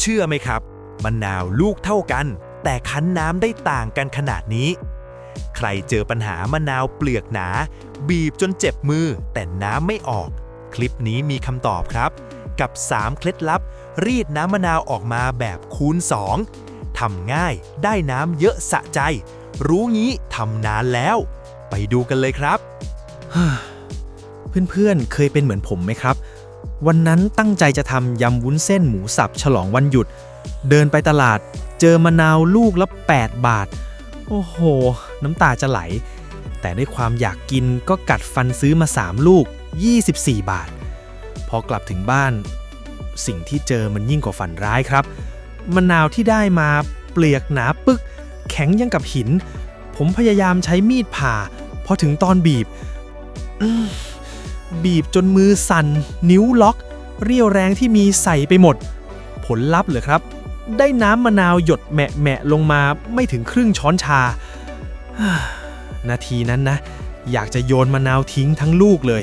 เชื่อไหมครับมะนาวลูกเท่ากัน แต่คั้นน้ำได้ต่างกันขนาดนี้ ใครเจอปัญหามะนาวเปลือกหนา บีบจนเจ็บมือ แต่น้ำไม่ออก คลิปนี้มีคำตอบครับ กับ 3 เคล็ดลับ รีดน้ำมะนาวออกมาแบบคูณ 2ทำง่ายได้น้ำเยอะสะใจ รู้งี้ทำนานแล้ว ไปดูกันเลยครับ เพื่อนๆ เคยเป็นเหมือนผมไหมครับ วันนั้นตั้งใจจะทำยำวุ้นเส้นหมูสับฉลองวันหยุด เดินไปตลาด เจอมะนาวลูกละ 8 บาท โอ้โห น้ำตาจะไหล แต่ด้วยความอยากกินก็กัดฟันซื้อมา 3 ลูก 24 บาท พอกลับถึงบ้าน สิ่งที่เจอมันยิ่งกว่าฝันร้ายครับ มะนาวที่ได้มาเปลือกหนาปึก แข็งยังกับหิน ผมพยายามใช้มีดผ่า พอถึงตอนบีบ บีบจนมือสั่น นิ้วล็อก เรี่ยวแรงที่มีใส่ไปหมด ผลลัพธ์เหรอครับ ได้น้ำมะนาวหยดแหมะๆลงมาไม่ถึงครึ่งช้อนชา นาทีนั้นนะ อยากจะโยนมะนาวทิ้งทั้งลูกเลย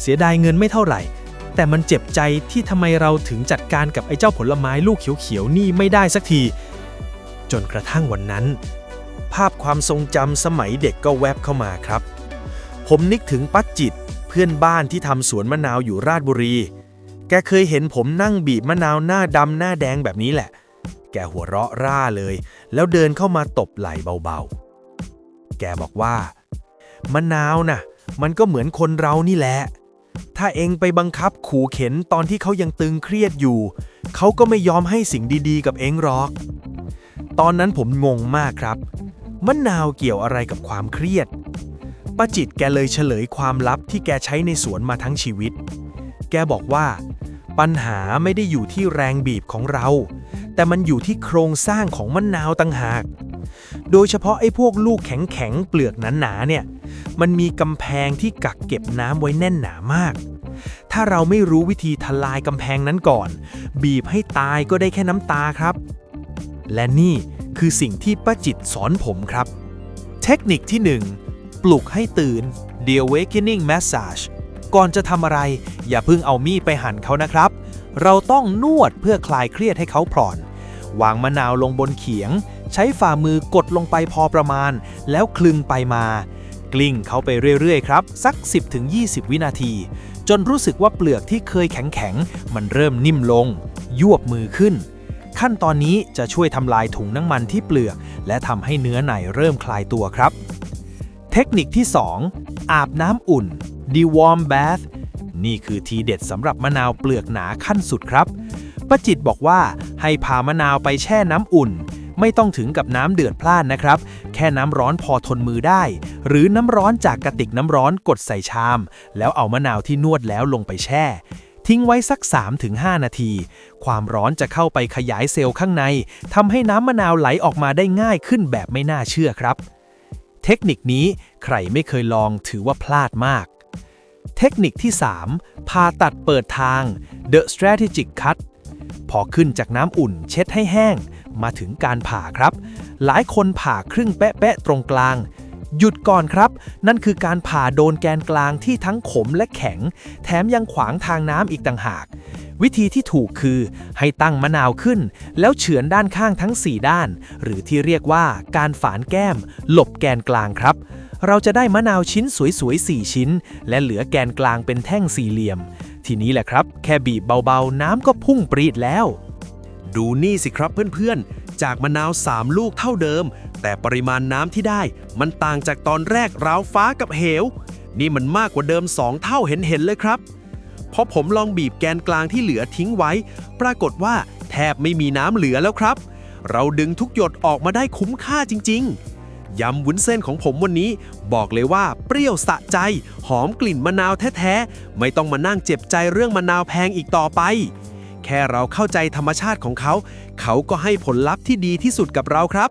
เสียดายเงินไม่เท่าไหร่ แต่มันเจ็บใจที่ทำไมเราถึงจัดการกับไอ้เจ้าผลไม้ลูกเขียวๆนี่ไม่ได้สักที จนกระทั่งวันนั้น ภาพความทรงจำสมัยเด็กก็แวบเข้ามาครับ ผมนึกถึงปัจจิต เพื่อนบ้านที่ทำสวนมะนาวอยู่ราชบุรี แกเคยเห็นผมนั่งบีบมะนาวหน้าดำหน้าแดงแบบนี้แหละ แกหัวเราะร่าเลย แล้วเดินเข้ามาตบไหล่เบาๆ แกบอกว่า มะนาวน่ะ มันก็เหมือนคนเรานี่แหละ ถ้าเองไปบังคับขู่เข็นตอนที่เขายังตึงเครียดอยู่ เขาก็ไม่ยอมให้สิ่งดีๆ กับเองหรอก ตอนนั้นผมงงมากครับ มะนาวเกี่ยวอะไรกับความเครียด ป้าจิตแกเลยเฉลยความลับที่แกใช้ในสวนมาทั้งชีวิต แกบอกว่า ปัญหาไม่ได้อยู่ที่แรงบีบของเรา แต่มันอยู่ที่โครงสร้างของมะนาวต่างหาก โดยเฉพาะไอ้พวกลูกแข็งๆเปลือกหนาๆเนี่ย มันมีกำแพงที่กักเก็บน้ำไว้แน่นหนามาก ถ้าเราไม่รู้วิธีทลายกำแพงนั้นก่อน บีบให้ตายก็ได้แค่น้ำตาครับ และนี่คือสิ่งที่ป้าจิตสอนผมครับ เทคนิคที่ 1 ปลุกให้ตื่น The Awakening Massage ก่อนจะทำอะไร อย่าเพิ่งเอามีดไปหั่นเขานะครับ เราต้องนวดเพื่อคลายเครียดให้เขาผ่อน วางมะนาวลงบนเขียง ใช้ฝ่ามือกดลงไปพอประมาณ แล้วคลึงไปมา กลิ้งเขาไปเรื่อยๆครับ สัก 10-20 วินาที จนรู้สึกว่าเปลือกที่เคยแข็งๆ มันเริ่มนิ่มลง ยวบมือขึ้นขั้นตอนนี้จะช่วยทำลายถุงน้ำมันที่เปลือก และทำให้เนื้อในเริ่มคลายตัวครับ ทคนิคที่ 2 อาบน้ำอุ่น The Warm Bath นี่คือทีเด็ดสำหรับมะนาวเปลือกหนาขั้นสุดครับป้าจิตบอกว่าให้พามะนาวไปแช่น้ำอุ่น ไม่ต้องถึงกับน้ำเดือดพล่านนะครับ แค่น้ำร้อนพอทนมือได้ หรือน้ำร้อนจากกระติกน้ำร้อนกดใส่ชาม แล้วเอามะนาวที่นวดแล้วลงไปแช่ ทิ้งไว้สัก 3-5 นาที ความร้อนจะเข้าไปขยายเซลล์ข้างในทำให้น้ำมะนาวไหลออกมาได้ง่ายขึ้นแบบไม่น่าเชื่อครับ เทคนิคนี้ใครไม่เคยลองถือว่าพลาดมาก เทคนิคที่ 3 ผ่าตัดเปิดทาง The Strategic Cut พอขึ้นจากน้ำอุ่นเช็ดให้แห้ง มาถึงการผ่าครับ หลายคนผ่าครึ่งแปะๆตรงกลาง หยุดก่อนครับ นั่นคือการผ่าโดนแกนกลางที่ทั้งขมและแข็ง แถมยังขวางทางน้ำอีกต่างหาก วิธีที่ถูกคือให้ตั้งมะนาวขึ้น แล้วเฉือนด้านข้างทั้ง 4 ด้าน หรือที่เรียกว่าการฝานแก้ม หลบแกนกลางครับ เราจะได้มะนาวชิ้นสวยๆ 4 ชิ้น และเหลือแกนกลางเป็นแท่งสี่เหลี่ยม ทีนี้แหละครับ แค่บีบเบาๆ น้ำก็พุ่งปรีดแล้ว ดูนี่สิครับเพื่อนๆ จากมะนาว 3 ลูกเท่าเดิม แต่ปริมาณน้ำที่ได้มันต่างจากตอนแรกราวฟ้ากับเหว นี่มันมากกว่าเดิม2เท่าเห็นๆเลยครับพอผมลองบีบแกนกลางที่เหลือทิ้งไว้ ปรากฏว่าแทบไม่มีน้ำเหลือแล้วครับ เราดึงทุกหยดออกมาได้คุ้มค่าจริง ๆ ยำวุ้นเส้นของผมวันนี้บอกเลยว่าเปรี้ยวสะใจ หอมกลิ่นมะนาวแท้ๆ ไม่ต้องมานั่งเจ็บใจเรื่องมะนาวแพงอีกต่อไป แค่เราเข้าใจธรรมชาติของเขา เขาก็ให้ผลลัพธ์ที่ดีที่สุดกับเราครับ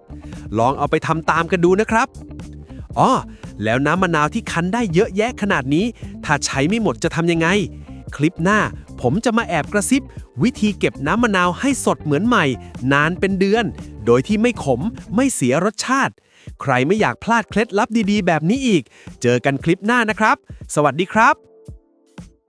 ลองเอาไปทำตามกันดูนะครับอ๋อแล้วน้ำมะนาวที่คั้นได้เยอะแยะขนาดนี้ ถ้าใช้ไม่หมดจะทำยังไง คลิปหน้าผมจะมาแอบกระซิบ วิธีเก็บน้ำมะนาวให้สดเหมือนใหม่ นานเป็นเดือน โดยที่ไม่ขมไม่เสียรสชาติ ใครไม่อยากพลาดเคล็ดลับดีๆ แบบนี้อีก เจอกันคลิปหน้านะครับ สวัสดีครับ